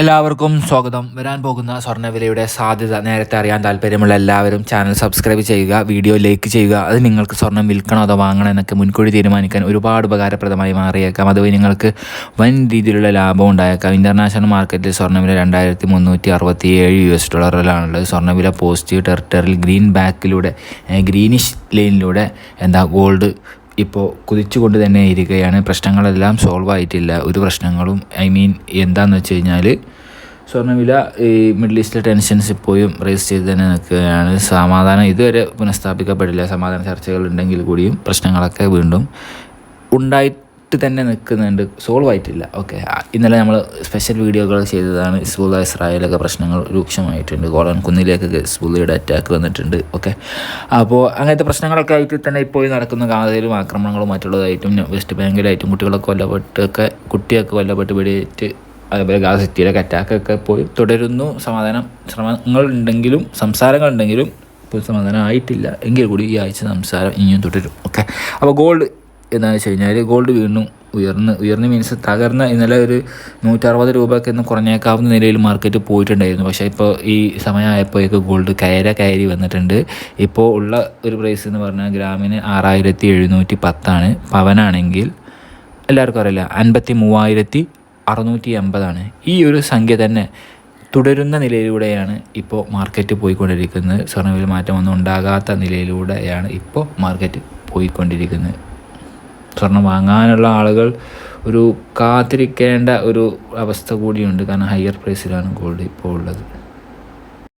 എല്ലാവർക്കും സ്വാഗതം. വരാൻ പോകുന്ന സ്വർണവിലയുടെ സാധ്യത നേരത്തെ അറിയാൻ താല്പര്യമുള്ള എല്ലാവരും ചാനൽ സബ്സ്ക്രൈബ് ചെയ്യുക വീഡിയോ ലൈക്ക് ചെയ്യുക. അത് നിങ്ങൾക്ക് സ്വർണം വിൽക്കണോ അതോ വാങ്ങണോ എന്നൊക്കെ മുൻകൂടി തീരുമാനിക്കാൻ ഒരുപാട് ഉപകാരപ്രദമായി മാറിയേക്കാം. അതുവഴി നിങ്ങൾക്ക് വൻ രീതിയിലുള്ള ലാഭം ഉണ്ടായേക്കാം. ഇന്റർനാഷണൽ മാർക്കറ്റിൽ സ്വർണവില രണ്ടായിരത്തി മുന്നൂറ്റി അറുപത്തി ഏഴ് യു എസ് ഡോളറിലാണുള്ളത് സ്വർണവില പോസിറ്റീവ് ടെറിട്ടറിൽ ഗ്രീൻ ബാക്കിലൂടെ ഗ്രീനിഷ് ലൈനിലൂടെ എന്താ ഗോൾഡ് ഇപ്പോൾ കുതിച്ചുകൊണ്ട് തന്നെ ഇരിക്കുകയാണ് പ്രശ്നങ്ങളെല്ലാം സോൾവ് ആയിട്ടില്ല. ഒരു പ്രശ്നങ്ങളും ഐ മീൻ എന്താണെന്ന് വെച്ച് കഴിഞ്ഞാൽ സ്വർണവില ഈ മിഡിൽ ഈസ്റ്റിലെ ടെൻഷൻസ് ഇപ്പോഴും റേസ് ചെയ്ത് തന്നെ നിൽക്കുകയാണ്. സമാധാനം ഇതുവരെ പുനഃസ്ഥാപിക്കപ്പെടില്ല. സമാധാന ചർച്ചകൾ ഉണ്ടെങ്കിൽ കൂടിയും പ്രശ്നങ്ങളൊക്കെ വീണ്ടും ഉണ്ടായിട്ട് തന്നെ നിൽക്കുന്നുണ്ട്. സോൾവ് ആയിട്ടില്ല. ഓക്കെ ഇന്നലെ നമ്മൾ സ്പെഷ്യൽ വീഡിയോകൾ ചെയ്തതാണ്. ഹിസ്ബുള്ള ഇസ്രായേലൊക്കെ പ്രശ്നങ്ങൾ രൂക്ഷമായിട്ടുണ്ട്. ഗോളൻ കുന്നിലേക്ക് ഹിസ്ബുള്ളയുടെ അറ്റാക്ക് വന്നിട്ടുണ്ട്. ഓക്കെ അപ്പോൾ അങ്ങനത്തെ പ്രശ്നങ്ങളൊക്കെ ആയിട്ട് തന്നെ ഇപ്പോൾ നടക്കുന്ന ഗാസയിലും ആക്രമണങ്ങളും മറ്റുള്ളതായിട്ടും വെസ്റ്റ് ബാങ്കിലായിട്ടും കുട്ടികളൊക്കെ കൊല്ലപ്പെട്ടൊക്കെ കുട്ടിയൊക്കെ കൊല്ലപ്പെട്ട് വെടിയേറ്റ് അതേപോലെ ഗാസ സിറ്റിയിലൊക്കെ അറ്റാക്കൊക്കെ പോയി. തുടരുന്നു. സമാധാനം ശ്രമങ്ങളുണ്ടെങ്കിലും സംസാരങ്ങളുണ്ടെങ്കിലും ഇപ്പോൾ സമാധാനം ആയിട്ടില്ല. എങ്കിൽ കൂടി ഈ ആഴ്ച സംസാരം ഇനിയും തുടരും. ഓക്കെ അപ്പോൾ ഗോൾഡ് എന്താണെന്ന് വെച്ച് കഴിഞ്ഞാൽ ഗോൾഡ് വീണ്ടും ഉയർന്ന് ഉയർന്ന് മീൻസ് തകർന്ന ഇന്നലെ ഒരു നൂറ്ററുപത് രൂപയൊക്കെ ഒന്ന് കുറഞ്ഞേക്കാവുന്ന നിലയിൽ മാർക്കറ്റ് പോയിട്ടുണ്ടായിരുന്നു. പക്ഷേ ഇപ്പോൾ ഈ സമയമായപ്പോഴേക്ക് ഗോൾഡ് കയര കയറി വന്നിട്ടുണ്ട്. ഇപ്പോൾ ഉള്ള ഒരു പ്രൈസ് എന്ന് പറഞ്ഞാൽ ഗ്രാമിന് ആറായിരത്തി എഴുന്നൂറ്റി പത്താണ് പവനാണെങ്കിൽ എല്ലാവർക്കും അറിയില്ല അൻപത്തി മൂവായിരത്തി അറുന്നൂറ്റി അമ്പതാണ് ഈ ഒരു സംഖ്യ തന്നെ തുടരുന്ന നിലയിലൂടെയാണ് ഇപ്പോൾ മാർക്കറ്റ് പോയിക്കൊണ്ടിരിക്കുന്നത്. സ്വർണവിൽ മാറ്റമൊന്നും ഉണ്ടാകാത്ത നിലയിലൂടെയാണ് ഇപ്പോൾ മാർക്കറ്റ് പോയിക്കൊണ്ടിരിക്കുന്നത്. സ്വർണം വാങ്ങാനുള്ള ആളുകൾ ഒരു കാത്തിരിക്കേണ്ട ഒരു അവസ്ഥ കൂടിയുണ്ട്. കാരണം ഹയർ പ്രൈസിലാണ് ഗോൾഡ് ഇപ്പോൾ ഉള്ളത്